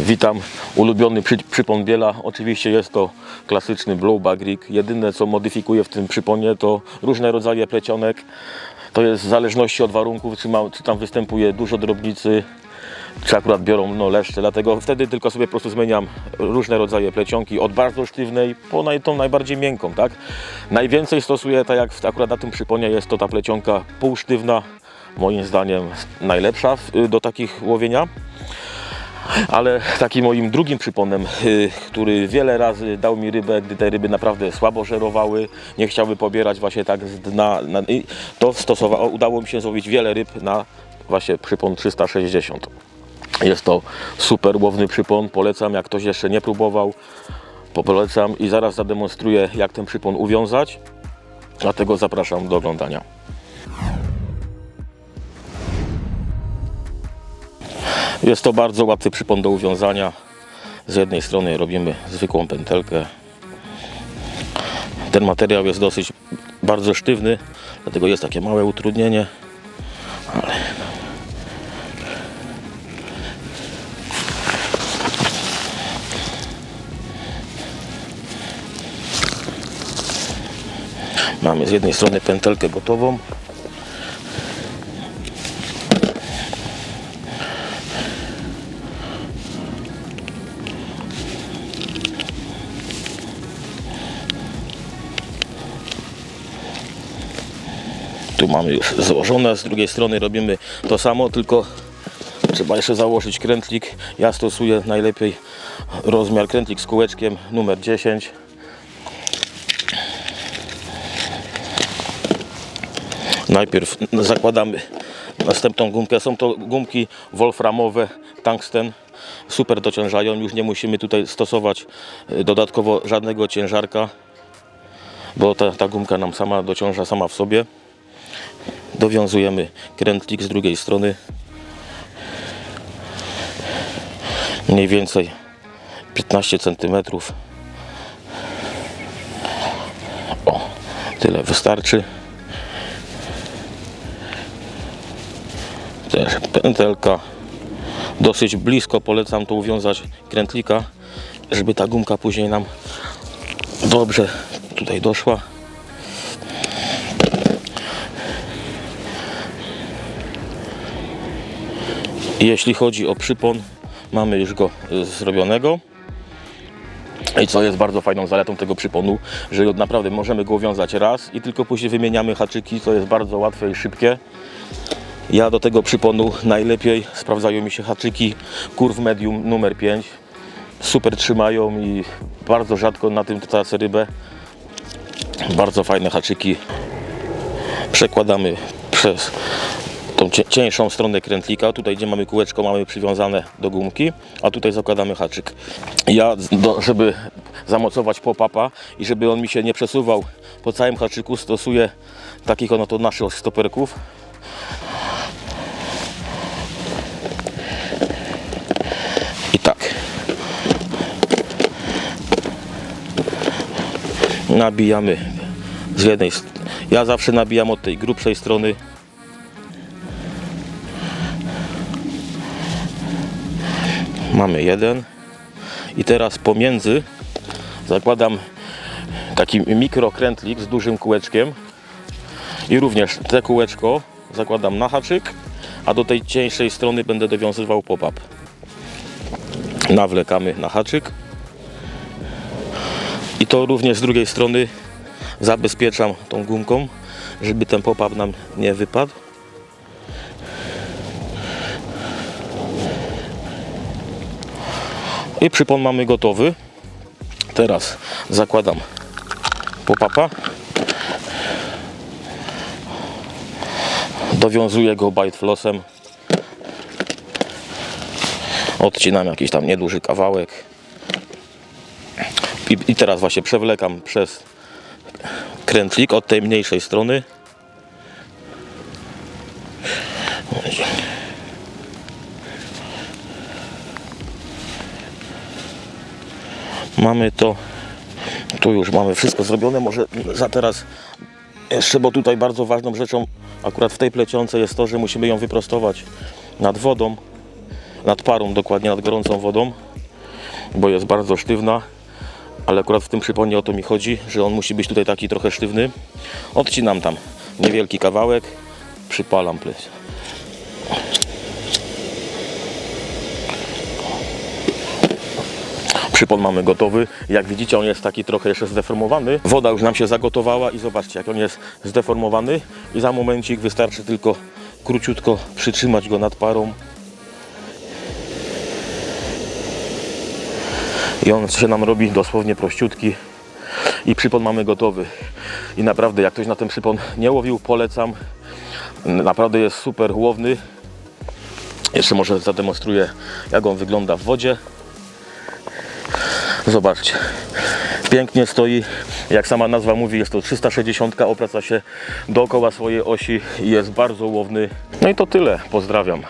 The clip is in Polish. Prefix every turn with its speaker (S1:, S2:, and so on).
S1: Witam, ulubiony przy, przypon Biela. Oczywiście jest to klasyczny Blowback Rig. Jedyne co modyfikuję w tym przyponie to różne rodzaje plecionek. To jest w zależności od warunków, czy, ma, czy tam występuje dużo drobnicy, czy akurat biorą no, leszcze. Dlatego wtedy tylko sobie po prostu zmieniam różne rodzaje plecionki od bardzo sztywnej po naj, tą najbardziej miękką. Tak? Najwięcej stosuję, tak jak akurat na tym przyponie jest to ta plecionka półsztywna. Moim zdaniem najlepsza do takich łowienia. Ale takim moim drugim przyponem, y, który wiele razy dał mi rybę, gdy te ryby naprawdę słabo żerowały, nie chciały pobierać właśnie tak z dna, na, to stosowa- udało mi się złowić wiele ryb na właśnie przypon 360. Jest to super łowny przypon, polecam, jak ktoś jeszcze nie próbował, po- polecam i zaraz zademonstruję jak ten przypon uwiązać, dlatego zapraszam do oglądania. Jest to bardzo łatwy przypon do uwiązania. Z jednej strony robimy zwykłą pętelkę. Ten materiał jest dosyć bardzo sztywny, dlatego jest takie małe utrudnienie. Ale... Mamy z jednej strony pętelkę gotową, Tu mamy już założone, z drugiej strony robimy to samo, tylko trzeba jeszcze założyć krętlik. Ja stosuję najlepiej rozmiar krętlik z kółeczkiem numer 10. Najpierw zakładamy następną gumkę. Są to gumki wolframowe, tungsten. Super dociążają, już nie musimy tutaj stosować y, dodatkowo żadnego ciężarka, bo ta, ta gumka nam sama dociąża sama w sobie dowiązujemy krętlik z drugiej strony. Mniej więcej 15 cm o tyle wystarczy. Też pętelka. Dosyć blisko polecam to uwiązać krętlika żeby ta gumka później nam dobrze tutaj doszła Jeśli chodzi o przypon, mamy już go y, zrobionego. I co jest bardzo fajną zaletą tego przyponu, że naprawdę możemy go wiązać raz i tylko później wymieniamy haczyki, co jest bardzo łatwe i szybkie. Ja do tego przyponu najlepiej sprawdzają mi się haczyki Curve Medium numer 5. Super trzymają i bardzo rzadko na tym tracę rybę. Bardzo fajne haczyki. Przekładamy przez tą cie- cieńszą stronę krętlika. Tutaj, gdzie mamy kółeczko, mamy przywiązane do gumki, a tutaj zakładamy haczyk. Ja, do, żeby zamocować pop-upa i żeby on mi się nie przesuwał po całym haczyku, stosuję takich ono to naszych stoperków. I tak. Nabijamy z jednej Ja zawsze nabijam od tej grubszej strony Mamy jeden. I teraz pomiędzy zakładam taki mikrokrętlik z dużym kółeczkiem. I również te kółeczko zakładam na haczyk, a do tej cieńszej strony będę dowiązywał pop-up. Nawlekamy na haczyk. I to również z drugiej strony zabezpieczam tą gumką, żeby ten pop-up nam nie wypadł. I przypon mamy gotowy. Teraz zakładam popapa. Dowiązuję go bite flossem. Odcinam jakiś tam nieduży kawałek. I, I teraz właśnie przewlekam przez krętlik od tej mniejszej strony. Mamy to. Tu już mamy wszystko zrobione. Może za teraz jeszcze, bo tutaj bardzo ważną rzeczą akurat w tej plecionce jest to, że musimy ją wyprostować nad wodą, nad parą, dokładnie nad gorącą wodą. bo jest bardzo sztywna. Ale akurat w tym przyponie o to mi chodzi, że on musi być tutaj taki trochę sztywny. Odcinam tam niewielki kawałek, przypalam pleć. Przypon mamy gotowy. Jak widzicie, on jest taki trochę jeszcze zdeformowany. Woda już nam się zagotowała i zobaczcie, jak on jest zdeformowany. I za momencik wystarczy tylko króciutko przytrzymać go nad parą. I on się nam robi dosłownie prościutki. I przypon mamy gotowy. I naprawdę, jak ktoś na ten przypon nie łowił, polecam. Naprawdę jest super łowny. Jeszcze może zademonstruję, jak on wygląda w wodzie. Zobaczcie. Pięknie stoi. Jak sama nazwa mówi, jest to 360, opraca się dookoła swojej osi i jest bardzo łowny. No i to tyle. Pozdrawiam.